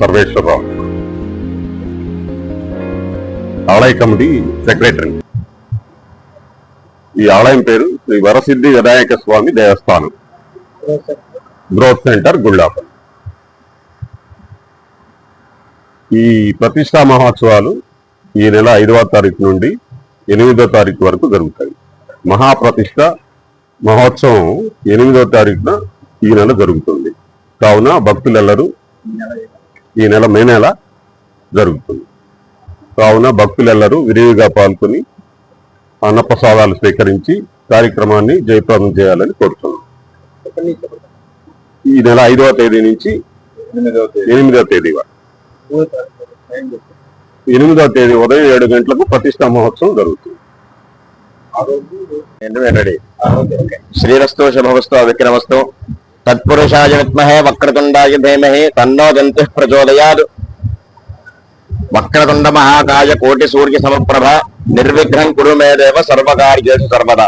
సర్వేశ్వరరావు. ఆలయ committee secretary. ఈ ఆలయం పేరు శ్రీ వరసిద్ధి వినాయక స్వామి దేవస్థానం. Growth centre Gullapalli. ఈ ప్రతిష్టా మహోత్సవాలు ఈ నెల ఐదవ తారీఖు నుండి ఎనిమిదో తారీఖు వరకు జరుగుతాయి. మహాప్రతిష్ట మహోత్సవం ఎనిమిదో తారీఖున ఈ నెల జరుగుతుంది. కావున భక్తులెల్లరూ ఈ నెల మే నెల జరుగుతుంది. కావున భక్తులెల్లరూ విరివిగా పాల్గొని అన్నప్రసాదాలు స్వీకరించి కార్యక్రమాన్ని జయప్రదం చేయాలని కోరుతున్నాం. ఈ నెల ఐదవ తేదీ నుంచి ఎనిమిదవ తేదీ. వరకు. ఎనిమిదవ తేదీ ఉదయం ఏడు గంటలకు ప్రతిష్టా మహోత్సవం జరుగుతుంది. శ్రీరస్తు శుభవస్తు విక్రమస్తు తత్పురుషాయ విద్మహే వక్రతుండాయ ధీమహి తన్నో దంతు ప్రచోదయాదు వక్రతుండ మహాకాయ కోటి సూర్య సమప్రభ నిర్విఘ్నం కురు మే దేవ సర్వకార్యేషు సర్వదా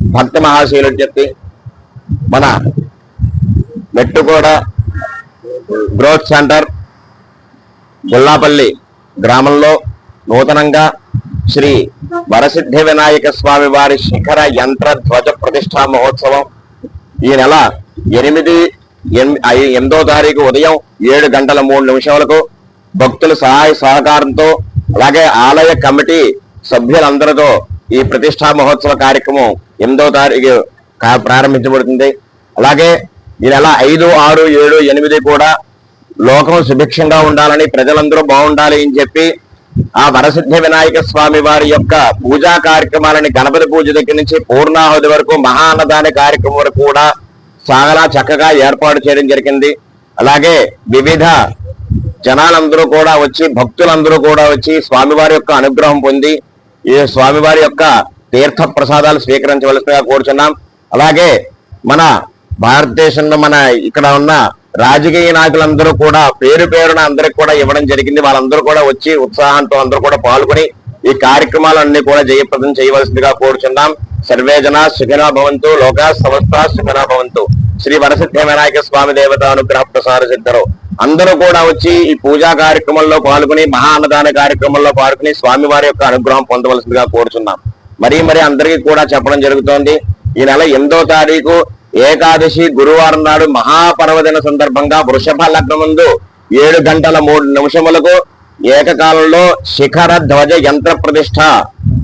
భక్త మహాశీలు చెప్పి మన మెట్టుకోడ గ్రోత్ సెంటర్ గుల్లాపల్లి గ్రామంలో నూతనంగా శ్రీ వరసిద్ధి వినాయక స్వామి వారి శిఖర యంత్ర ధ్వజ ప్రతిష్టా మహోత్సవం ఈ నెల ఎనిమిది ఎనిమిదో తారీఖు ఉదయం ఏడు గంటల మూడు నిమిషాలకు భక్తుల సహాయ సహకారంతో అలాగే ఆలయ కమిటీ సభ్యులందరితో ఈ ప్రతిష్టా మహోత్సవ కార్యక్రమం ఎనిమిదో తారీఖు ప్రారంభించబడుతుంది. అలాగే ఈ నెల ఐదు ఆరు ఏడు ఎనిమిది కూడా లోకం సుభిక్షంగా ఉండాలని ప్రజలందరూ బాగుండాలి అని చెప్పి ఆ వరసిద్ధి వినాయక స్వామి వారి యొక్క పూజా కార్యక్రమాలని గణపతి పూజ దగ్గర నుంచి పూర్ణాహుతి వరకు మహా కార్యక్రమం వరకు కూడా చాలా చక్కగా ఏర్పాటు చేయడం జరిగింది. అలాగే వివిధ జనాలందరూ కూడా వచ్చి భక్తులందరూ కూడా వచ్చి స్వామివారి యొక్క అనుగ్రహం పొంది ఈ స్వామివారి యొక్క తీర్థ ప్రసాదాలు స్వీకరించవలసినగా కోరుచున్నాం. అలాగే మన భారతదేశంలో మన ఇక్కడ ఉన్న రాజకీయ నాయకులందరూ కూడా పేరు పేరున అందరికి కూడా ఇవ్వడం జరిగింది. వాళ్ళందరూ కూడా వచ్చి ఉత్సాహంతో అందరూ కూడా పాల్గొని ఈ కార్యక్రమాలన్నీ కూడా జయప్రదం చేయవలసిందిగా కోరుచున్నాం. సర్వే జనా సుఖినా భవంతు లోకా సమస్త సుఖినా భవంతు. శ్రీ వరసిద్ధ వినాయక స్వామి దేవత అనుగ్రహ ప్రసార సిద్ధరు. అందరూ కూడా వచ్చి ఈ పూజా కార్యక్రమంలో పాల్గొని మహా అన్నదాన కార్యక్రమంలో పాల్గొని స్వామి వారి యొక్క అనుగ్రహం పొందవలసిందిగా కోరుచున్నాం. మరీ మరి అందరికీ కూడా చెప్పడం జరుగుతోంది. ఈ నెల ఎనిమిదో తారీఖు ఏకాదశి గురువారం నాడు మహాపర్వదిన సందర్భంగా వృషభ లగ్నం ముందు ఏడు గంటల మూడు నిమిషములకు ఏకకాలంలో శిఖర ధ్వజ యంత్ర ప్రతిష్ట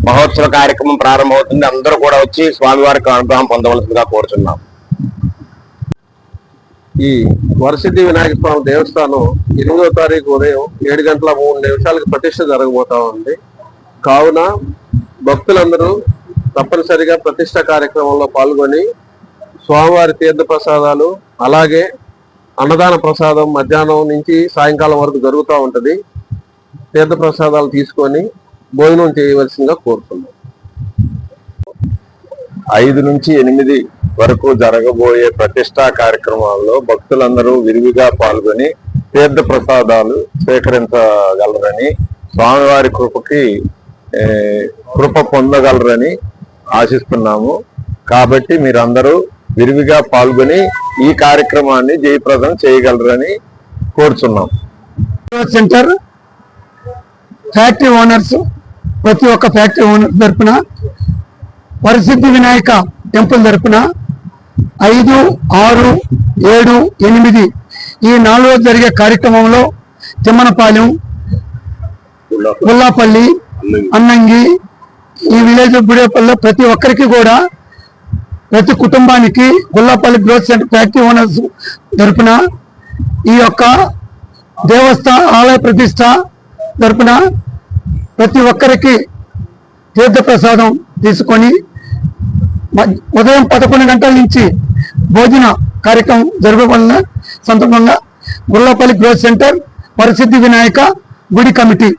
మహోత్సవ కార్యక్రమం ప్రారంభమవుతుంది. అందరూ కూడా వచ్చి స్వామివారికి అనుగ్రహం పొందవలసిందిగా కోరుచున్నాం. ఈ వరసిద్ధి వినాయక స్వామి దేవస్థానం ఎనిమిదో తారీఖు ఉదయం ఏడు గంటల మూడు నిమిషాలకు ప్రతిష్ట జరగబోతా ఉంది. కావున భక్తులందరూ తప్పనిసరిగా ప్రతిష్ట కార్యక్రమంలో పాల్గొని స్వామివారి తీర్థ ప్రసాదాలు అలాగే అన్నదాన ప్రసాదం మధ్యాహ్నం నుంచి సాయంకాలం వరకు జరుగుతూ ఉంటుంది. తీర్థ ప్రసాదాలు తీసుకొని భోజనం చేయవలసిందిగా కోరుతున్నాం. ఐదు నుంచి ఎనిమిది వరకు జరగబోయే ప్రతిష్టా కార్యక్రమాల్లో భక్తులందరూ విరివిగా పాల్గొని తీర్థ ప్రసాదాలు స్వీకరించగలరని స్వామివారి కృపకి కృప పొందగలరని ఆశిస్తున్నాము. కాబట్టి మీరందరూ విరివిగా పాల్గొని ఈ కార్యక్రమాన్ని జయప్రదం చేయగలరని కోరుచున్నాం. సెంటర్ ఫ్యాక్టరీ ఓనర్స్ ప్రతి ఒక్క ఫ్యాక్టరీ ఓనర్ తరపున వరసిద్ధి వినాయక టెంపుల్ తరపున ఐదు ఆరు ఏడు ఎనిమిది ఈ నాలుగు జరిగే కార్యక్రమంలో తిమ్మనపాలెం గుల్లాపల్లి అన్నంగి ఈ విలేజ్ బుడేపల్లిలో ప్రతి ఒక్కరికి కూడా ప్రతి కుటుంబానికి Gullapalli growth centre factory owners తరపున ఈ యొక్క దేవస్థ ఆలయ ప్రతిష్ట తరపున ప్రతి ఒక్కరికి తీర్థ ప్రసాదం తీసుకొని ఉదయం పదకొండు గంటల నుంచి భోజన కార్యక్రమం జరగవలన సందర్భంగా గుళ్ళపల్లి గ్రోత్ సెంటర్ పరిసిద్ధి వినాయక గుడి కమిటీ